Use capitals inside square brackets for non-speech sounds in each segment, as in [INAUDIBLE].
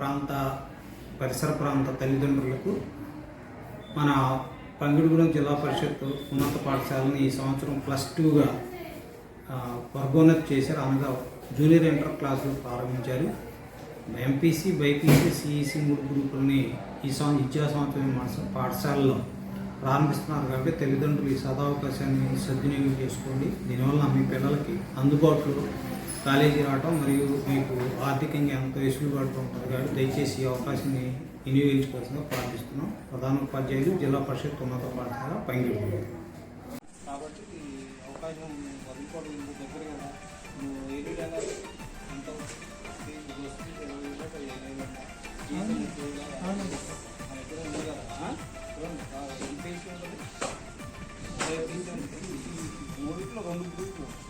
ప్రాంత పరిసర ప్రాంత తల్లిదండ్రులకు మన పంగిడిగూడెం జిల్లా పరిషత్ ఉన్నత పాఠశాలని ఈ సంవత్సరం ప్లస్ టూగా వర్గోన్నతి చేశారు అనగా జూనియర్ ఇంటర్ క్లాసులు ప్రారంభించారు. ఎంపీసీ బైపీసీ సిఈసి మూడు గ్రూపులని ఈ సం విద్యా సంవత్సరం మన పాఠశాలలో ప్రారంభిస్తున్నారు కాబట్టి తల్లిదండ్రులు ఈ సదావకాశాన్ని సద్వినియోగం చేసుకోండి. దీనివల్ల మీ పిల్లలకి అందుబాటులో కాలేజీ రావటం మరియు మీకు ఆర్థికంగా ఎంతో వెసులుబాటు ఉంటుంది కాబట్టి దయచేసి ఈ అవకాశాన్ని వినియోగించుకోవాల్సిందిగా ప్రార్థిస్తున్నాం. ప్రధాన ఉపాధ్యాయులు జిల్లా పరిషత్ ఉన్నత పాఠశాల పంగిడి కాబట్టి ఈ అవకాశం వదులుకోవడం దగ్గర కదా. నువ్వు ఎంత. ఈ మూడిట్లో రెండు గ్రూపులు.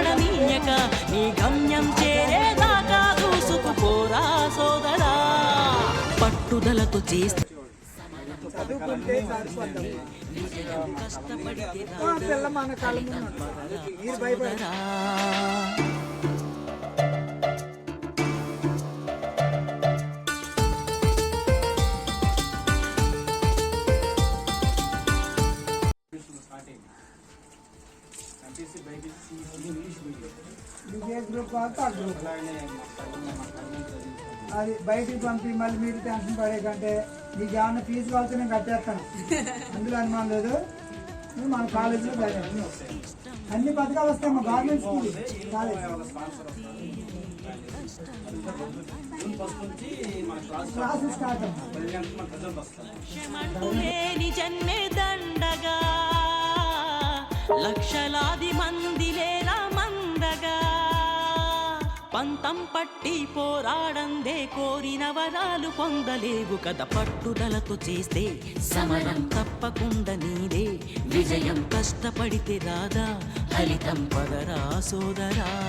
తడబడనీయక నీ గమ్యం చేరేదాకా దూసుకుపోరా సోదరా. పట్టుదలతో చేస్తే. చదువుకుంటే సరిపోతుంది పిల్ల మన కళ్ళ. మీరు భయపడ ఎంపీసీ బైపీసీ ఇంగ్లీష్ మీడియం మీకు ఏ గ్రూప్ ఆ అది బయటికి పంపి మళ్ళీ మీరు టెన్షన్ పడే కంటే మీకు ఏమన్నా ఫీజు కావాల్సి నేను కట్టేస్తాను. [LAUGHS] అందులో అనుమానం లేదు. నువ్వు మన కాలేజీలో జాయిన్. అన్ని పథకాలు వస్తాయి మా government school college classes start అమ్మా పది లక్షలాది మందిలేలా మందగా. పంతం పట్టి పోరాడందే కోరిన వరాలు పొందలేవు కదా పట్టుదలతో చేస్తే. సమరం తప్పకుండా నీదే. విజయం కష్టపడితే రాదా ఫలితం పదరా సోదరా.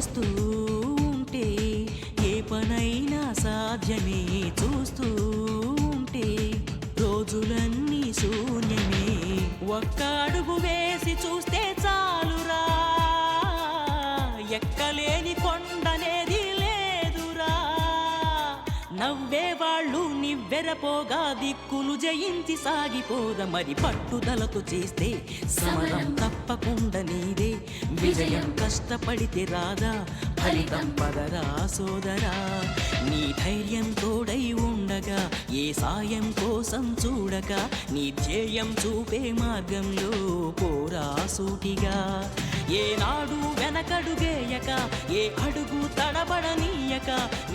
చేస్తూ ఉంటే ఏ పనైనా సాధ్యమే చూస్తూ ఉంటే రోజులన్నీ శూన్యమే. ఒక్క అడుగు వేసి చూస్తే చాలురా. ఎక్కలేని కొండనేది లేదురా. నవ్వే నివ్వెరపోగా దిక్కులు జయించి సాగిపోద మరి పట్టుదలతో చేస్తే సమరం తప్పకుండా నీదే. విజయం కష్టపడితే రాదా? ఫలితం. పదరా సోదరా? నీ ధైర్యం తోడై ఉండగా ఏ సాయం కోసం చూడక నీ ధ్యేయం చూపే మార్గంలో పోరా సూటిగా. ఏనాడు వెనకడుగేయక ఏ అడుగు తడబడనీయక